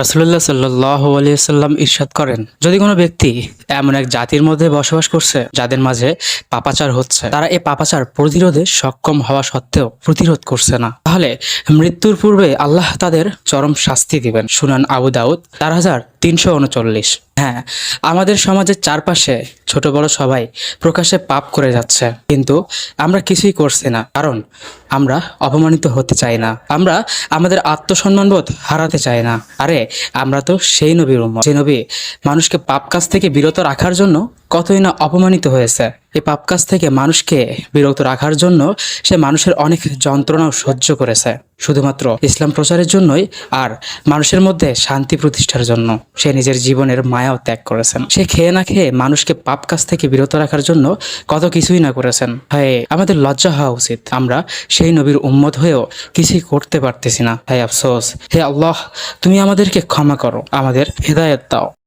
রাসুল্লাহ সাল্লাহ ইরশাদ করেন, যদি কোনো ব্যক্তি এমন এক জাতির মধ্যে বসবাস করছে, যাদের মাঝে পাপাচার হচ্ছে, তারা এই পাপাচার প্রতিরোধে সক্ষম হওয়া সত্ত্বেও প্রতিরোধ করছে না। তাহলে মৃত্যুর পূর্বে আল্লাহ তাদের চরম শাস্তি দিবেন। সুনান আবু দাউদ, চার হাজার তিনশো উনচল্লিশ হ্যাঁ আমাদের সমাজের চারপাশে ছোট বড় সবাই প্রকাশে পাপ করে যাচ্ছে। কিন্তু আমরা কিছুই করছি না, কারণ আমরা অপমানিত হতে চাই না। আমরা আমাদের আত্মসম্মানবোধ হারাতে চাই না। আরে, আমরা তো সেই নবীর উম্মত। যে নবী মানুষকে পাপ কাজ থেকে বিরত রাখার জন্য কতই না অপমানিত হয়েছে। এই পাপ কাজ থেকে মানুষকে বিরত রাখার জন্য সে মানুষের অনেক যন্ত্রণাও সহ্য করেছে। শুধুমাত্র ইসলাম প্রচারের জন্যই আর মানুষের মধ্যে শান্তি প্রতিষ্ঠার জন্য সে নিজের জীবনের মায়াও ত্যাগ করেছেন। সে খেয়ে না খেয়ে মানুষকে পাপ কাজ থেকে বিরত রাখার জন্য কত কিছুই না করেছেন। হায়, আমাদের লজ্জা হওয়া উচিত। আমরা সেই নবীর উম্মত হয়েও কিছুই করতে পারতেছি না। হায় আফসোস। হে আল্লাহ, তুমি আমাদেরকে ক্ষমা করো। আমাদের হেদায়ত দাও।